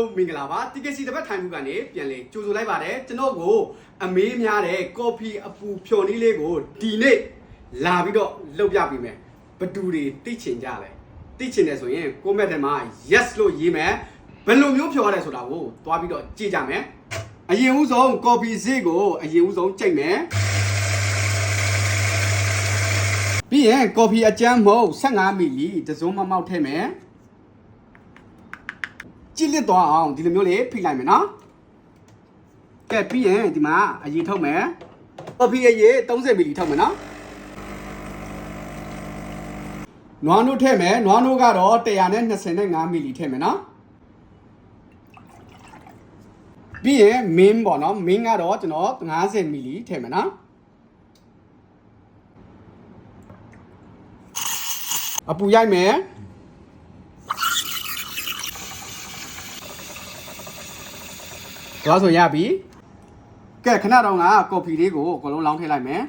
လုံးမင်္ဂလာပါတီကစီတစ်ပတ်ထိုင်မှုကနေပြန်လေကြိုဆိုလိုက်ပါတယ်ကျွန်တော်ကိုအမေးများတဲ့ကော်ဖီအပူဖြော်နည်းလေးကိုဒီနေ့လာပြီးတော့လုပ်ပြပေးမယ်ဘသူတွေသိချင်ကြလဲသိချင်တယ်ဆိုရင်ကိုမက်ထဲမှာ yes လို့ရေးမယ်ဘယ်လိုမျိုးဖြော်ရတယ်ဆိုတာကိုသွားပြီးတော့ကြည့်ကြမယ်အရင်ဦးဆုံးကော်ဖီဈေးကိုအရင်ဦးဆုံးကြိတ်မယ်ပြီးရင်ကော်ဖီအကျန်းမုတ်15မီလီတစ်စုံမမောက်ထည့်မယ် ကြည့်လစ်သွားအောင်ဒီလိုမျိုးလေးဖိလိုက်မယ်နော်ကဲပြီးရင်ဒီမှာအရေထုတ်မယ်ကော်ဖီအရေ30မီလီထုတ်မယ်နော်နွားနို့ထည့်မယ်နွားနို့ကတော့125မီလီထည့်မယ်နော်ပြီးရင်မင်းပေါ့နော်မင်းကတော့ကျွန်တော်50မီလီထည့်မယ်နော်အပူရိုက်မယ် ဒါဆိုရပြီကဲခဏတော့ငါကော်ဖီလေးကိုအကုန်လုံးလောင်းထည့်လိုက်မယ်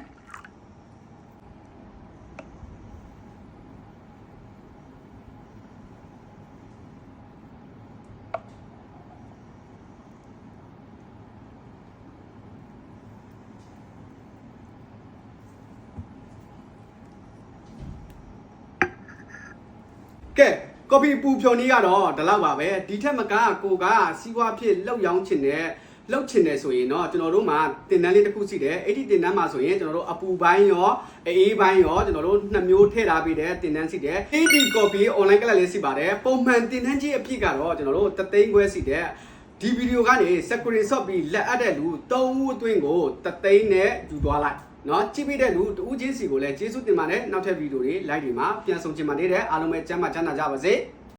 ကဲ ကော်ဖီပူဖြော်နည်းကတော့ဒီလောက်ပါပဲဒီထက်မကကိုကစီးပွားဖြစ်လောက်ရောင်းချင်တဲ့လောက်ချင်တယ်ဆိုရင်တော့ကျွန်တော်တို့မှာတင်တန်းလေးတစ်ခုရှိတယ်အဲ့ဒီတင်တန်းမှာဆိုရင်ကျွန်တော်တို့အပူပိုင်းရောအေးပိုင်းရောကျွန်တော်တို့နှစ်မျိုးထည့်ထားပေးတဲ့တင်တန်းရှိတယ် AD copy online ကလပ်လေးရှိပါတယ်ပုံမှန်တင်တန်းကြီးအဖြစ်ကတော့ကျွန်တော်တို့တသိန်းခွဲရှိတဲ့ဒီဗီဒီယိုကနေ screenshot ပြီးလက်အပ်တဲ့လူ၃ဦးအတွင်းကိုတသိန်းနဲ့ယူသွားလိုက် เนาะကြည့်ပြီးတဲ့လူတူးချင်းစီကိုလည်းကျေးဇူးတင်ပါတယ်နောက်ထပ်ဗီဒီယိုတွေ like တွေမှာပြန်ဆောင်ချင်ပါသေးတယ်အားလုံးပဲကျမ်းမာချမ်းသာကြပါစေ။